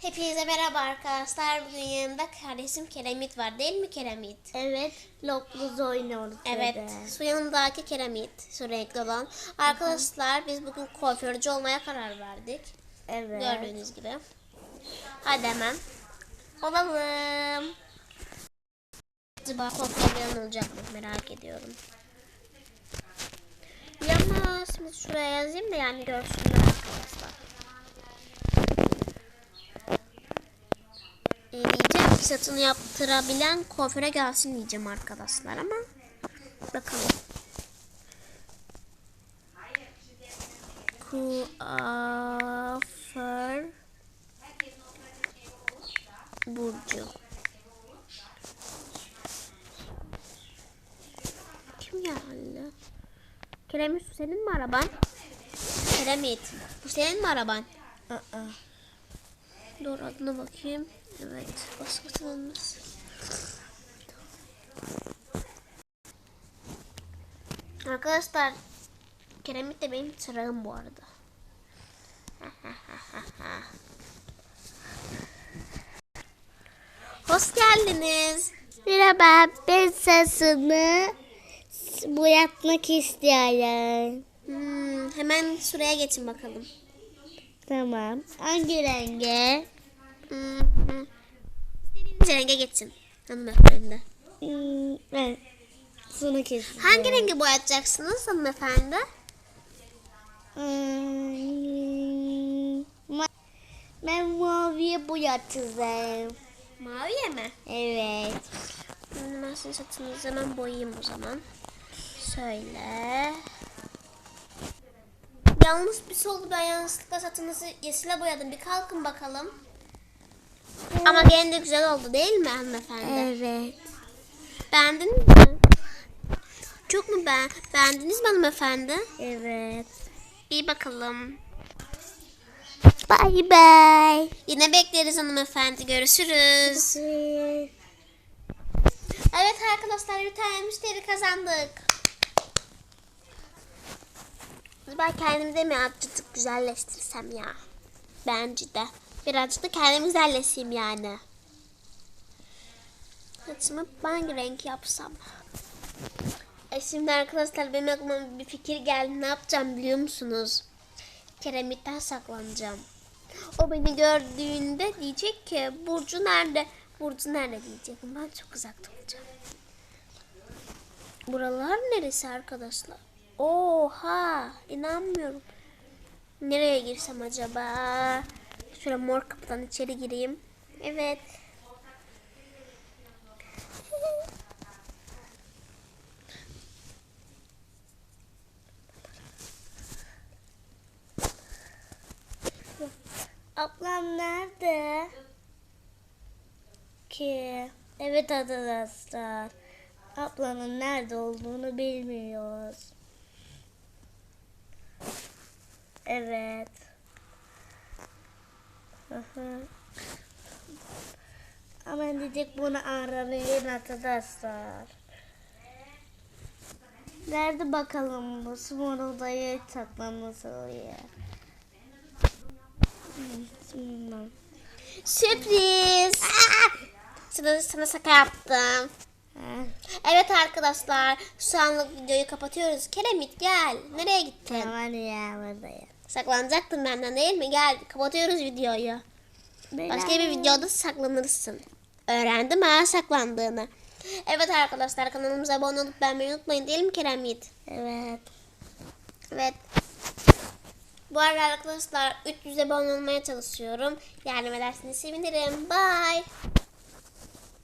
Hepinize merhaba arkadaşlar. Bugün yanımda kardeşim Keremit var değil mi Keremit? Evet, Lokluz oynuyoruz. Evet. dedi. Su yanındaki Keremit. Su renkli olan. Arkadaşlar biz bugün kuaförcü olmaya karar verdik. Evet. Gördüğünüz gibi. Hadi hemen. Olalım. Acaba kuaförlerin olacak mı merak ediyorum. Ya ama şimdi şuraya yazayım da yani görsünler arkadaşlar. Diyeceğim ki satını yaptırabilen kuaföre gelsin diyeceğim arkadaşlar ama bakalım. Kuaför Burcu. Kim geldi? Keremit bu senin mi araban? Keremit bu senin mi araban? Aa. Dur adına bakayım. Evet. Başkasınız. Arkadaşlar Keremit de benim çırağım bu arada. Hoş geldiniz. Merhaba, ben sesimi boyatmak istiyorum. Hmm, hemen şuraya geçin bakalım. Tamam. Hangi renge? Hmm. İstediğiniz renge geçin. Hanımefendi. Hmm, evet. Kes. Hangi rengi boyatacaksınız hanımefendi? Hmm, ma- ben maviye boyatacağım. Maviye mi? Evet. Hmm, Ben sizin saçınızı hemen boyayayım o zaman. Şöyle. Yalnız bir şey oldu ben yanlışlıkla saçınızı yeşile boyadım. Bir kalkın bakalım. Ama gene de güzel oldu değil mi hanımefendi? Evet. Beğendiniz mi? Çok mu ben? Beğendiniz mi hanımefendi? Evet. İyi bakalım. Bye bye. Yine bekleriz hanımefendi. Görüşürüz. Evet arkadaşlar bir tane müşteri kazandık. Ben kendimde mi azıcık güzelleştirsem ya? Bence de. Birazcık da kendim güzelleşeyim yani. Saçımı hangi renk yapsam? E şimdi arkadaşlar benim aklıma bir fikir geldi. Ne yapacağım biliyor musunuz? Keremitten saklanacağım. O beni gördüğünde diyecek ki Burcu nerede? Burcu nerede diyecek. Ben çok uzakta olacağım. Buralar neresi arkadaşlar? Oha inanmıyorum. Nereye girsem acaba? Şöyle mor kapıdan içeri gireyim. Evet. Ablam nerede? Ki. Evet arkadaşlar. Ablanın nerede olduğunu bilmiyoruz. Evet. Hı. Ama dedik bunu aramayın arkadaşlar. Nerede bakalım bu small odaya saklanması oraya. Sürpriz. Sana, sana şaka yaptım. Evet arkadaşlar şu anlık videoyu kapatıyoruz. Keremit gel. Nereye gittin? Tamam ya buradayım. Saklanacaktın benden değil mi? Gel kapatıyoruz videoyu. Başka bir videoda saklanırsın. Öğrendim ha saklandığını. Evet arkadaşlar kanalımıza abone olup beğenmeyi unutmayın değil mi Kerem Yiğit? Evet. Evet. Bu arada arkadaşlar 300 abone olmaya çalışıyorum. Yardım ederseniz sevinirim. Bye.